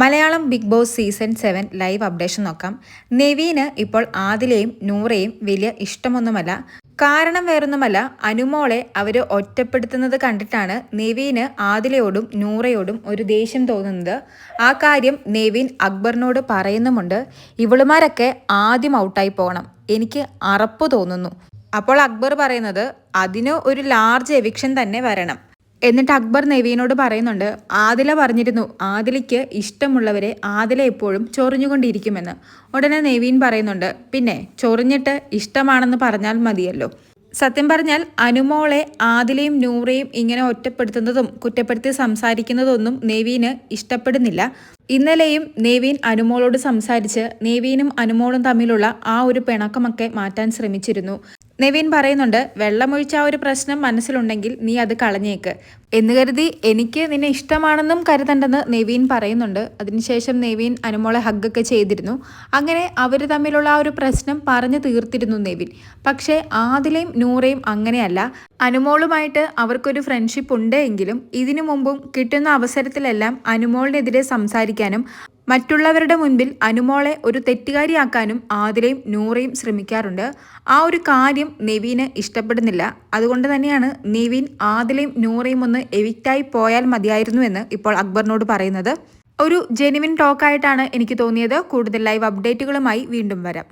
Malayalam big boss season seven live updation നോക്കാം. നെവീന് ഇപ്പോൾ ആദിലെയും നൂറയും വലിയ ഇഷ്ടമൊന്നുമല്ല. കാരണം വേറൊന്നുമല്ല അനുമോളെ അവർ ഒറ്റപ്പെടുത്തുന്നത് കണ്ടിട്ടാണ് നെവീന് ആദിലയോടും നൂറയോടും ഒരു ദേഷ്യം തോന്നുന്നത്. ആ കാര്യം നെവീൻ അക്ബറിനോട് പറയുന്നുമുണ്ട്. ഇവളുമാരൊക്കെ ആദ്യം ഔട്ടായി പോകണം. എനിക്ക് അറപ്പ് തോന്നുന്നു. അപ്പോൾ അക്ബർ പറയുന്നത് അതിന് ഒരു ലാർജ് എവിക്ഷൻ തന്നെ വരണം. എന്നിട്ട് അക്ബർ നവീനോട് പറയുന്നുണ്ട് ആദില പറഞ്ഞിരുന്നു ആദിലയ്ക്ക് ഇഷ്ടമുള്ളവരെ ആദില എപ്പോഴും ചൊറിഞ്ഞുകൊണ്ടിരിക്കുമെന്ന്. ഉടനെ നവീൻ പറയുന്നുണ്ട് പിന്നെ ചൊറിഞ്ഞിട്ട് ഇഷ്ടമാണെന്ന് പറഞ്ഞാൽ മതിയല്ലോ. സത്യം പറഞ്ഞാൽ അനുമോളെ ആദിലയും നൂറയും ഇങ്ങനെ ഒറ്റപ്പെടുത്തുന്നതും കുറ്റപ്പെടുത്തി സംസാരിക്കുന്നതൊന്നും നെവീന് ഇഷ്ടപ്പെടുന്നില്ല. ഇന്നലെയും നേവീൻ അനുമോളോട് സംസാരിച്ച് നേവീനും അനുമോളും തമ്മിലുള്ള ആ ഒരു പിണക്കമൊക്കെ മാറ്റാൻ ശ്രമിച്ചിരുന്നു. നെവീൻ പറയുന്നുണ്ട് വെള്ളമൊഴിച്ച ആ ഒരു പ്രശ്നം മനസ്സിലുണ്ടെങ്കിൽ നീ അത് കളഞ്ഞേക്ക്. എന്ന് കരുതി എനിക്ക് നിന്നെ ഇഷ്ടമാണെന്നും കരുതണ്ടെന്ന് നെവീൻ പറയുന്നുണ്ട്. അതിനുശേഷം നെവീൻ അനുമോളെ ഹഗ്ഗൊക്കെ ചെയ്തിരുന്നു. അങ്ങനെ അവർ തമ്മിലുള്ള ആ ഒരു പ്രശ്നം പറഞ്ഞു തീർത്തിരുന്നു നെവിൻ. പക്ഷേ ആദിലയും നൂറയും അങ്ങനെയല്ല. അനുമോളുമായിട്ട് അവർക്കൊരു ഫ്രണ്ട്ഷിപ്പ് ഉണ്ട് എങ്കിലും ഇതിനു മുമ്പും കിട്ടുന്ന അവസരത്തിലെല്ലാം അനുമോളിനെതിരെ സംസാരിക്കാനും മറ്റുള്ളവരുടെ മുൻപിൽ അനുമോളെ ഒരു തെറ്റുകാരിയാക്കാനും ആതിരയും നൂറയും ശ്രമിക്കാറുണ്ട്. ആ ഒരു കാര്യം നെവീന് ഇഷ്ടപ്പെടുന്നില്ല. അതുകൊണ്ട് തന്നെയാണ് നെവീൻ ആതിലയും നൂറയും ഒന്ന് എവിക്റ്റായി പോയാൽ മതിയായിരുന്നു എന്ന് ഇപ്പോൾ അക്ബറിനോട് പറയുന്നത്. ഒരു ജെനുവിൻ ടോക്കായിട്ടാണ് എനിക്ക് തോന്നിയത്. കൂടുതൽ ലൈവ് അപ്ഡേറ്റുകളുമായി വീണ്ടും വരാം.